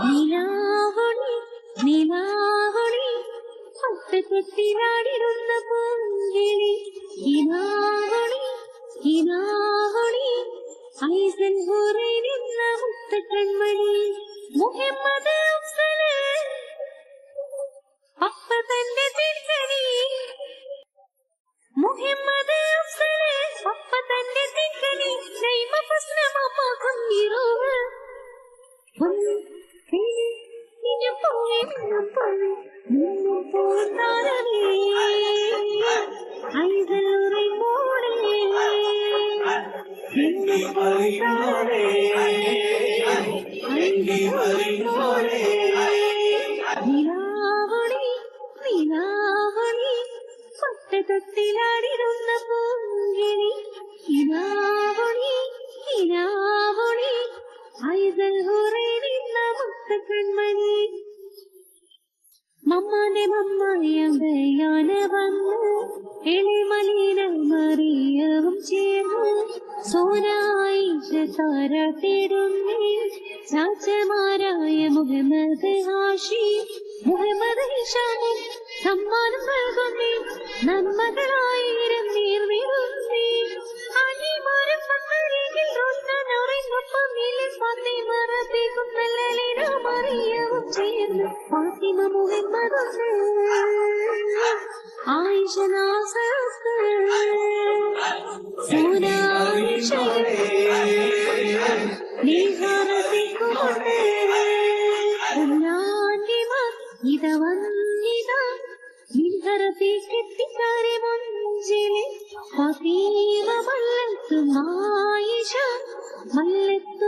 നിലാവൊളി നിലാവൊളി പട്ടുതൊട്ടിലാടിടുന്ന പൂങ്കിളി ഇനാവൊളി ഇനാവൊളി ഐസൻ ഹുറൈനിന്ന മുത്ത കൺമണി മുഹമ്മദ് അഫ്സൽ അപ്പ തന്റെ തിരിച്ചടി മുഹമ്മദ് അഫ്സൽ അപ്പ തന്റെ തിരിച്ചടി നൈമ പ്രശ്നമമ്മ കൊന്നിരുവ് തൊട്ടിലാടിടുന്ന പൂങ്കിളി ഇനാവൊളി ഇനാവൊളി ഐതൽ ഹുറൈനിന്ന മുത്ത കൺമണി മമ്മാന്റെ മമ്മായമ്പയാന വന്ന് എളിമലീന മറിയവും ചേർന്ന് സോനായിഷ താരാട്ടിടുന്നേ ചാച്ചമാരായ മുഹമ്മദ് ഹാഷി മുഹമ്മദ് ഹിഷാമി സമ്മാനം നൽകുന്നേ. നന്മകളായിരം റോസ്റ്റാനോറിനൊപ്പം നിലം വന്നേ മറപ്പിക്കും നല്ല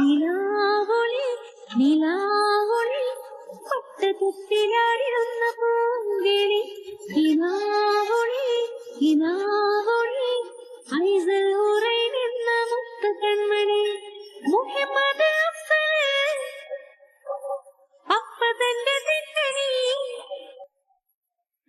നിലാവൊളി നിലാവൊളി പട്ടതൊട്ടിലാടിടുന്ന പൂങ്കിളി ഇനാവൊളി ഇനാവൊളി ഐസൽ ഉറൈനിന്ന മുത്ത കൺമണി മുഹമ്മദ് അഫ്സൽ അപ്പ തന്റെ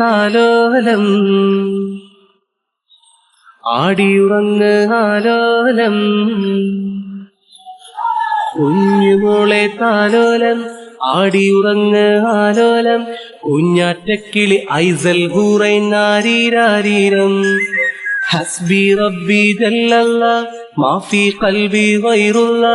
താലോലം ആടിയുറങ്ങ് ആലോലം. കുഞ്ഞുമോളെ താലോലം. ആടിയുറങ്ങ് ആലോലം. കുഞ്ഞാറ്റക്കിളി ഐസൽ ഹൂറൈൻ നാരീരാരീരം. ഹസ്ബി റബ്ബി ജല്ലല്ല മാഫി കൽബി വൈറുള്ള.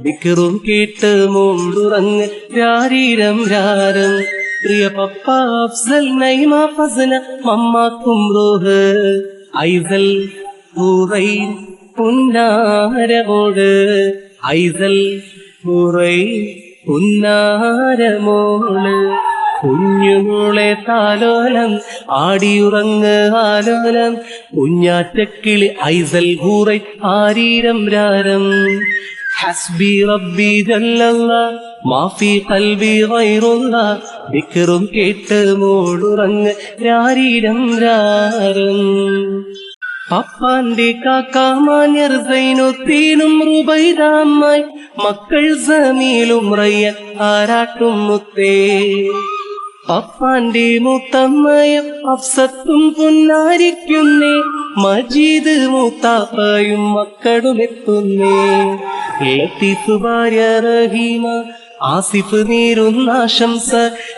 വിക്കറും കേട്ട് മോണ്ടുറങ്ങ് രാരീരം രാരം. പ്രിയ പപ്പ അഫ്സൽ നൈമ ഫസന മമ്മാക്കും റോഹ് ഐസൽ ഹൂറൈ പുന്നാരമോട്. ഐസൽ ഹൂറൈ പുന്നാരമോൾ കുഞ്ഞുമോളെ താലോലം ആടിയുറങ്ങ് ആലോലം. കുഞ്ഞാറ്റക്കിളി ഐസൽ ഹൂറൈ ആരീരം രാരം. ഹസ്ബി റബ്ബി ജല്ലല്ല. മാഫി കൽവി വൈറുന്ന വിക്കറും കേട്ട് മൂടുറങ്ങ് രാരീരം രാരം പപ്പാന്റെ കാക്കാമാഞ്ഞർ സൈനുത്തീനും റുബൈദാമായി മക്കൾ സമീലും റയ്യൻ ആരാട്ടും മുത്തേ. പപ്പാന്റെ മുത്തമ്മയും അഫ്സത്തും പുന്നാരിക്കുന്നേ മജീദ് മൂത്താപ്പയും മക്കളും എത്തുന്നേ ഭാര്യ റഹീമ ആസിഫ് നീരുന്ന ആശംസ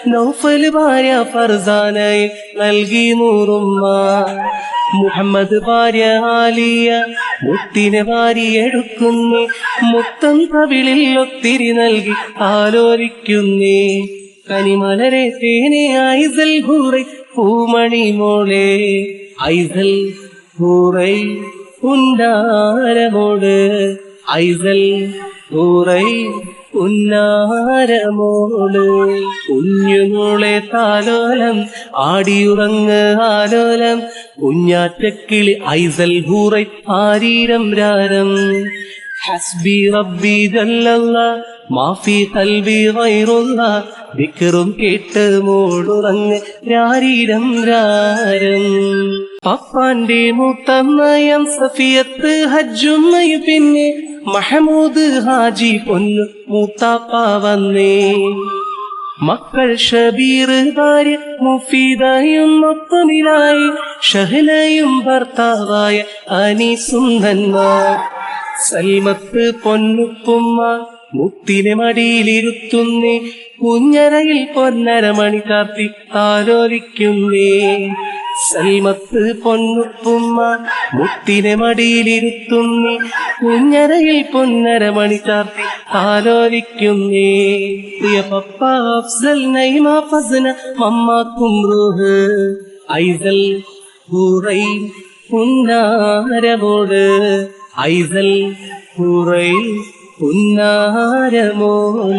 നൗഫൽ ഭാര്യ ഫർസാനയിൽ നൽകി നൂറുമ്മ. മുഹമ്മദ് ഭാര്യ ആലിയ മുത്തിനെ വാരിയെടുക്കുന്നേ മുത്തം കവിളിൽ ഒത്തിരി നൽകി ആലോലിക്കുന്നേ കനിമലരെ തേനെ ഐസൽ ഹൂറൈ പൂമണി മോളെ. ഐസൽ ഹൂറൈ ഉണ്ടാരമോട് ഐസൽ ഹൂറൈ ഉന്നാരമോൾ കുഞ്ഞുമോളെ താലോലം ആടിയുറങ്ങ് ആലോലം കുഞ്ഞാറ്റക്കിളി ഐസൽ ഹൂറൈ ആരീരം രാരം. ഹസ്ബി റബ്ബി ജല്ലല്ല മാഫി കൽബി വൈറുള്ള വിക്കറും കേട്ട് മോടുറങ്ങ് രാരീരം രാരം. പപ്പാന്റെ മൂത്തമ്മയം സഫിയത്ത് ഹജ്ജുന്നയു പിന്നെ മഹമൂദ് ഹാജി പൊന്നു മൂത്താപ്പ വന്നേ. മക്കൾ ഷബീർ ഭാര്യ മുഫീദയും മൊത്തമിലായി ഷഹലയും ഭർത്താവായ അനീസുന്ദന്മാർ സൽമത്ത് പൊന്നുപ്പുമ്മ മുത്തിനെ മടിയിലിരുത്തുന്നേ കുഞ്ഞരയിൽ പൊന്നര മണി കാത്തി താലോലിക്കുന്നേ സൽമത്ത് പൊന്നുപ്പുമ്മ മുത്തിനെ മടിയിലിരുത്തുന്നേ. കുഞ്ഞരയിൽ പൊന്നര മണി ചാർത്തി ആലോലിക്കുന്നേ പ്രിയ പപ്പ അഫ്സൽ നൈമ ഫസന മമ്മാക്കും റൂഹ്. ഐസൽ ഹൂറൈ ഉന്നാരമോട് ഐസൽ ഹൂറൈ ഉന്നാരമോൾ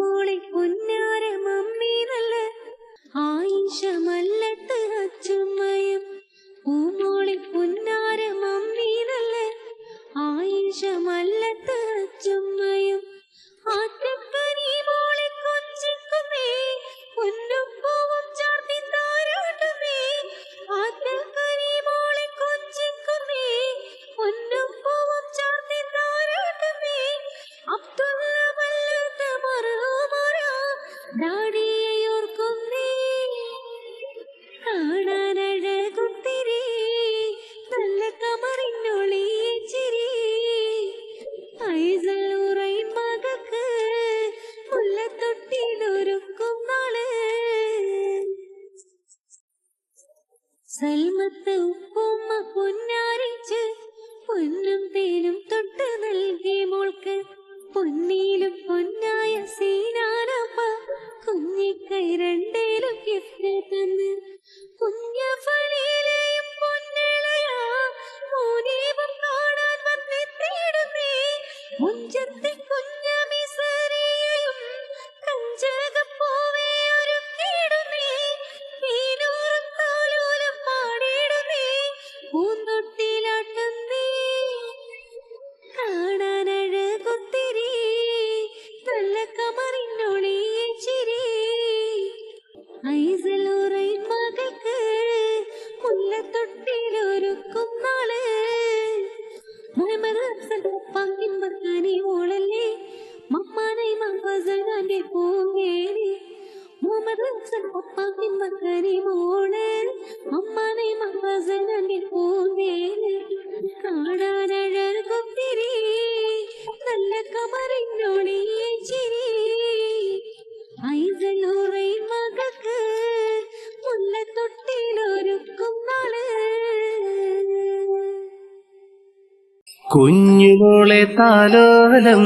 പൂമോളി പുന്നാര മമ്മി നല്ല ആയിഷ മല്ലത്ത് അച്ചുമ്മയും സൽമത്ത് കുഞ്ഞുമോളെ താലോലം.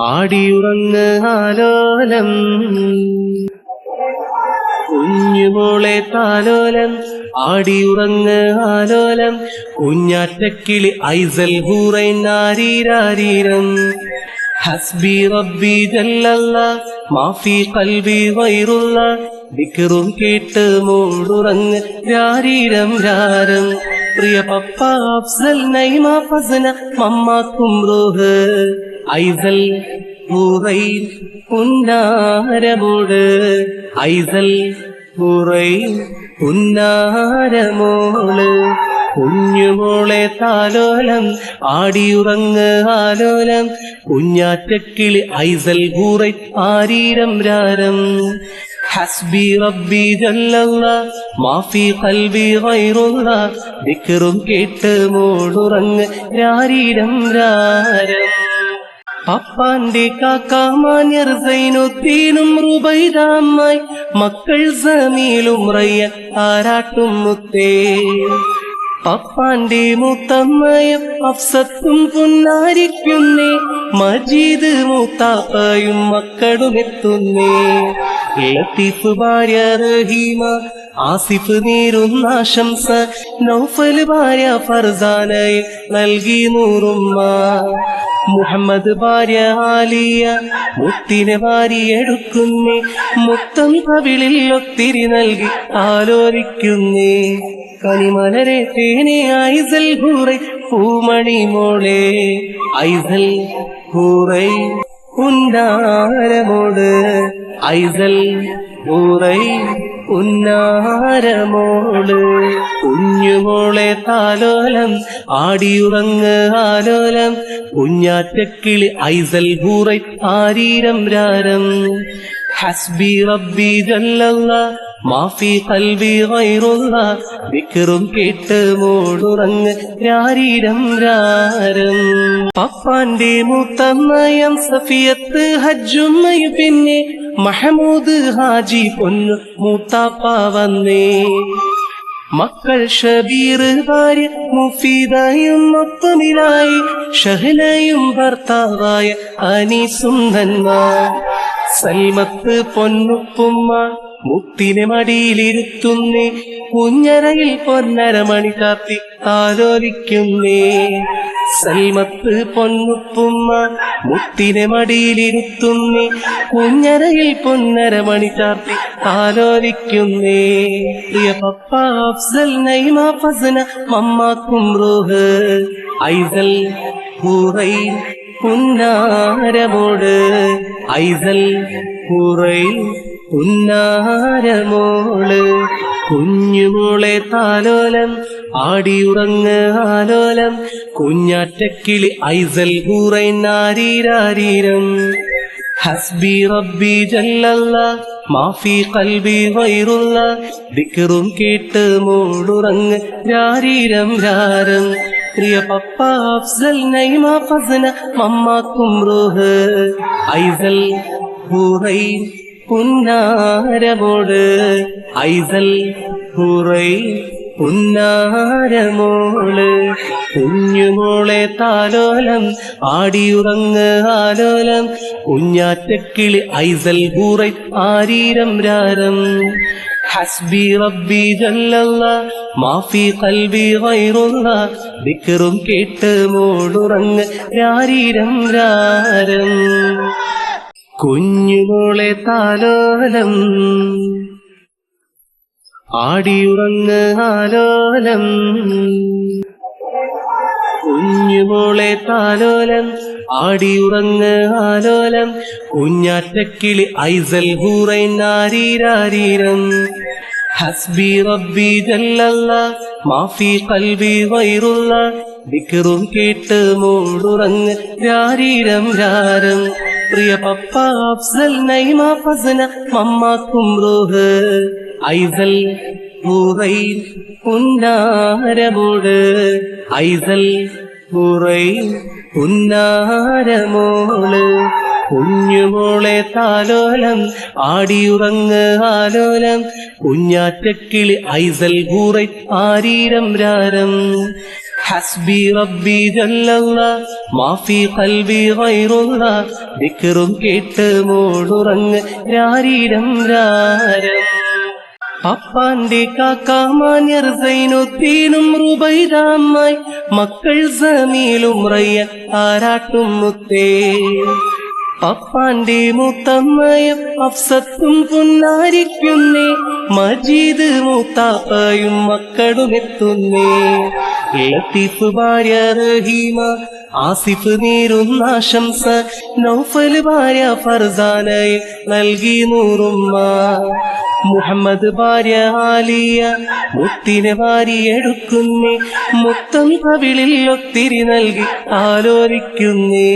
ആടിയുറങ്ങ് ആലോലം. കുഞ്ഞുമോളെ താലോലം ആടിയുറങ്ങ് ആലോലം. കുഞ്ഞാറ്റക്കിളി ഐസൽ ഹൂറൈ നാരീരാരീരം ഹസ്ബി റബ്ബി ജല്ലല്ല മാഫി കൽബി വൈറുള്ള. വിക്കറും കേട്ട് മൂടുറങ്ങ് രാരീരം രാരം. പ്രിയ പപ്പ അഫ്സൽ നൈമ ഫസന ഐസൽ പൂറൈ പുന്നാരമോട്. ഐസൽ പൂറൈ പുന്നാരമോൾ. കുഞ്ഞുമോളെ താലോലം ആടിയുറങ്ങ് ആലോലം. കുഞ്ഞാറ്റക്കിളി ഐസൽ കൂറൈ ആരീരം രാരം. ഹസ്ബി ما في قلبي غير الله. ദിക്റും കേട്ട് മോളുറങ്ങ് രാരീരം രാരം പപ്പാന്റെ കാക്കാമാന്യർ സൈനുദ്ദീനും റുബൈദാമായി മക്കൾ സമീലും റയ്യൻ ആരാട്ടും മുത്തേ. പപ്പാന്റെ മൂത്തമ്മയും അഫ്സത്തും പുന്നാരിക്കുന്നേ മജീദ് മൂത്താപ്പയും മക്കളും എത്തുന്നേ. ലത്തീഫ് ഭാര്യ റഹീമ ആസിഫ് നീരും ആശംസ നൗഫൽ ഭാര്യ ഫർസാനയെ നൽകി നൂറുമ്മ. മുഹമ്മദ് ഭാര്യ ആലിയ മുത്തിനെ വാരിയെടുക്കുന്നേ മുത്തം കവിളിൽ ഒത്തിരി നൽകി ആലോചിക്കുന്നേ. കണിമലരെ തേനെ ഐസൽ ഹൂറൈ പൂമണി മോളെ ഐസൽ ഹൂറൈ ഉന്നാരമോട് ഐസൽ ഹൂറൈ ഉന്നാരമോൾ കുഞ്ഞുമോളെ താലോലം ആടിയുറങ്ങ് ആലോലം കുഞ്ഞാറ്റക്കിളി ഐസൽ ഹൂറൈ ആരീരം രാരം. ഹസ്ബി റബ്ബി ജല്ലല്ല മാഫി കൽവി വൈറുള്ള വിക്കറും കേട്ട് മൂടുറങ്ങ് രാരീരം രാരം പപ്പാന്റെ മൂത്തമ്മയം സഫിയത്ത് ഹജ്ജുമ്മയും പിന്നെ മഹമൂദ് ഹാജി പൊന്നു മൂത്താപ്പ വന്നേ. മക്കൾ ഷബീർ ഭാര്യ മുഫീദയും മൊത്തമിലായി ഷഹലയും ഭർത്താവായ അനീസും നന്മ. സൽമത്ത് പൊന്നുപ്പുമ്മ മുത്തിനെ മടിയിലിരുത്തുന്നേ കുഞ്ഞരയിൽ പൊന്നര മണി കാത്തി ആലോലിക്കുന്നേ സൽമത്ത് പൊന്നുപ്പുമ്മ മുത്തിനെ മടിയിലിരുത്തുന്നേ കുഞ്ഞരയിൽ പൊന്നര മണി ചാർത്തി ആലോലിക്കുന്നേ പ്രിയ പപ്പ അഫ്സൽ നൈമ ഫസന മമ്മാക്കും റൂഹ് ഐസൽ ഹൂറൈ പുന്നാരമോട് ഐസൽ ഹൂറൈ പുന്നാരമോൾ. കുഞ്ഞുമോളെ താലോലം ആടിയുറങ്ങ് ആലോലം. കുഞ്ഞാറ്റക്കിളി ഐസൽ കൂറൈ നാരീരാരീരം ഹസ്ബി റബ്ബി ജല്ലല്ല മാഫി കൽബി വൈറുള്ള. ദിക്കറും കേട്ട് മോളുറങ്ങ് രാരീരം രാരം. പ്രിയ പപ്പ അഫ്സൽ നൈമ ഫസന മമ്മാക്കും റൂഹ്. ഐസൽ ഹൂറൈ പുന്നാരമോട്. ഐസൽ കുറൈ പുന്നാരമോൾ കുഞ്ഞുമോളെ താലോലം ആടിയുറങ്ങ് ആലോലം. കുഞ്ഞാറ്റക്കിളി ഐസൽ കൂറൈ ആരീരം രാരം. ഹസ്ബി റബ്ബി ജല്ലല്ല മാഫി കൽബി വൈറുന്ന ദിക്റും കേട്ട് മോളുറങ്ങ് രാരീരം രാരം. കുഞ്ഞുമോളെ താലോലം. ആടിയുറങ്ങ് ആലോലം. കുഞ്ഞുമോളെ താലോലം ആടിയുറങ്ങ് ആലോലം. കുഞ്ഞാറ്റക്കിളി ഐസൽ ഹൂറൈ നാരീരാരീരം ഹസ്ബി റബ്ബി ജല്ലല്ല മാഫി കൽബി വൈറുള്ള. വിക്കറും കേട്ട് മൂടുറങ്ങ് രാരീരം രാരം. പ്രിയ പപ്പ അഫ്സൽ നൈമ ഫസന മമ്മ കുംറോഹ് ഐസൽ പൂറൈ പുന്നാരമോട്. ഐസൽ ഊറൈ പുന്നാരമോൾ കുഞ്ഞുമോളെ താലോലം ആടിയുറങ്ങ് ആലോലം. കുഞ്ഞാറ്റക്കിളി ഐസൽ കൂറൈ ആരീരം രാരം. ഹസ്ബി റബ്ബി ജല്ലല്ല മാഫി കൽബി ഗൈറുള്ള ദിക്റും കേട്ട് മൂടുറങ്ങ് രാരീരം രാരം അപ്പാന്റെ കാക്കാമാന്യർ സൈനുദ്ദീനും റുബൈദാമായി മക്കൾ സമീലും റയ്യ ആരാട്ടും മുത്തേ പപ്പാന്റെ മൂത്തമ്മയ അഫ്സത്തും പുന്നാരിക്കുന്നേ മജീദ് മൂത്താപ്പയും മക്കളും എത്തുന്നേ ലത്തീഫ് ഭാര്യ റഹീമ ആസിഫ് നേരുന്ന ആശംസ നൗഫൽ ഭാര്യ ഫർസാനയെ നൽകി നൂറുമ്മ. മുഹമ്മദ് ഭാര്യ ആലിയ മുത്തിനെ വാരിയെടുക്കുന്നേ മുത്തം കവിളിൽ ഒത്തിരി നൽകി ആലോചിക്കുന്നേ.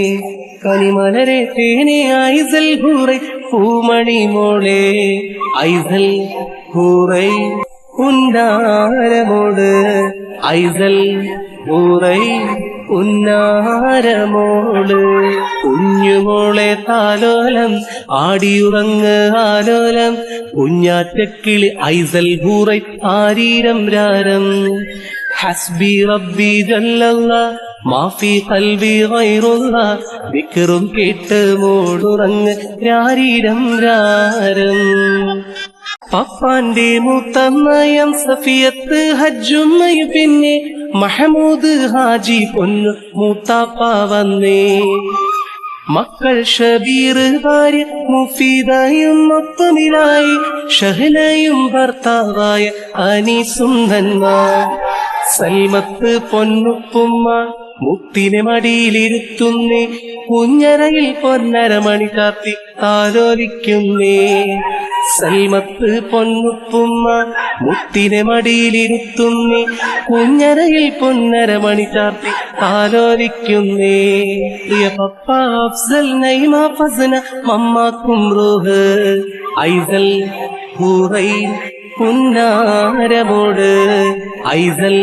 കനിമലരെ തേനെ ഐസൽ കൂറൈ പൂമണി മോളെ ഐസൽ കൂറൈ ഉന്നാരമോട് ഐസൽ കൂറൈ ഉന്നാരമോൾ കുഞ്ഞുമോളെ താലോലം ആടിയുറങ്ങ് ആലോലം കുഞ്ഞാറ്റക്കിളി ഐസൽ ഹൂറൈ ആരീരം രാരം. ഹസ്ബി റബ്ബി ജല്ലല്ല മാഫി കൽവി വൈറുള്ള വിക്കറും കേട്ട് മൂടുറങ്ങ് രാരീരം രാരം. പപ്പാന്റെ മൂത്തമ്മയം സഫിയത്ത് ഹജ്ജുന്നയു പിന്നെ മഹമൂദ് ഹാജി പൊന്നു മൂത്താപ്പ വന്നേ. മക്കൾ ഷബീർ ഭാര്യ മുഫീദയും മൊത്തമിലായി ഷഹലയും ഭർത്താവായ അനീസും നന്മ. സൽമത്ത് പൊന്നുപ്പുമ്മ മുത്തിനെ മടിയിലിരുത്തുന്നേ കുഞ്ഞരയിൽ പൊന്നര മണി കാത്തി താലോലിക്കുന്നേ സൽമത്ത് പൊന്നുപ്പുമ്മ മുത്തിനെ മടിയിലിരുത്തുന്നേ കുഞ്ഞരയിൽ പൊന്നര മണി ചാർത്തി താലോലിക്കുന്നേ പ്രിയ പപ്പ അഫ്സൽ നൈമ ഫസന മമ്മാക്കും റൂഹ് ഐസൽ ഹൂറൈ പുന്നാരമോട് ഐസൽ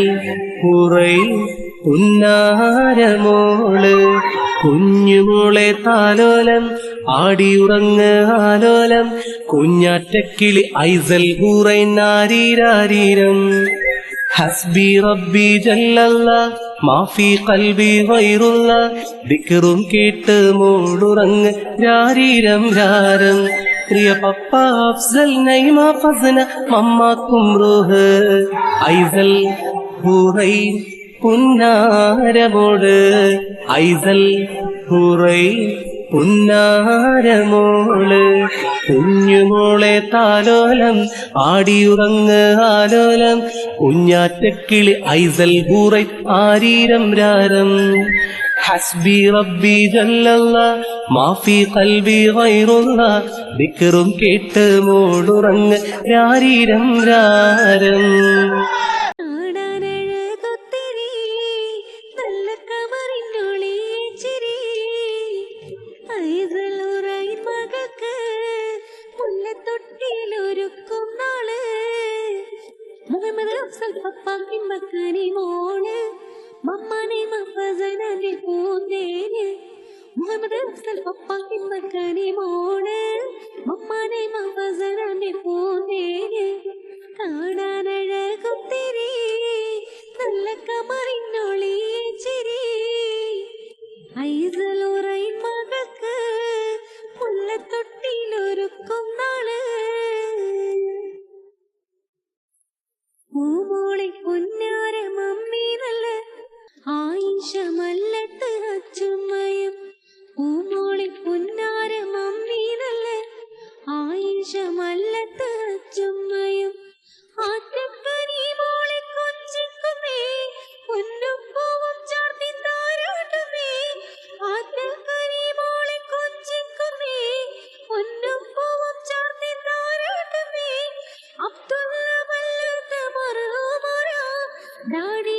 ഹൂറൈ പുന്നാരമോൾ കുഞ്ഞുമോളെ താലോലം ആടിയുറങ്ങ് ആലോലം കുഞ്ഞാറ്റക്കിളി ഐസൽ കൂറൈ നാരീരാരീരം ഹസ്ബി റബ്ബി ജല്ലല്ല മാഫി കൽബി വൈറുള്ള ദിക്കറും കേട്ട് മോളുറങ്ങ് രാരീരം രാരം. പ്രിയ പപ്പ അഫ്സൽ നൈമ ഫസന മമ്മാക്കും റൂഹ്. ഐസൽ ഹൂറൈ പുന്നാരമോട്. ഐസൽ പുറൈ പുന്നാരമോൾ. കുഞ്ഞുമോളെ താലോലം ആടിയുറങ്ങ് ആലോലം. കുഞ്ഞാറ്റക്കിളി ഐസൽ ഹൂറൈ ആരീരം രാരം. ഹസ്ബി റബ്ബി ജല്ലല്ല മാഫി കൽബി വൈറുള്ള ദിക്കറും കേട്ട് മോടുറങ്ങ് രാരീരം രാരം. দাঁড়িয়ে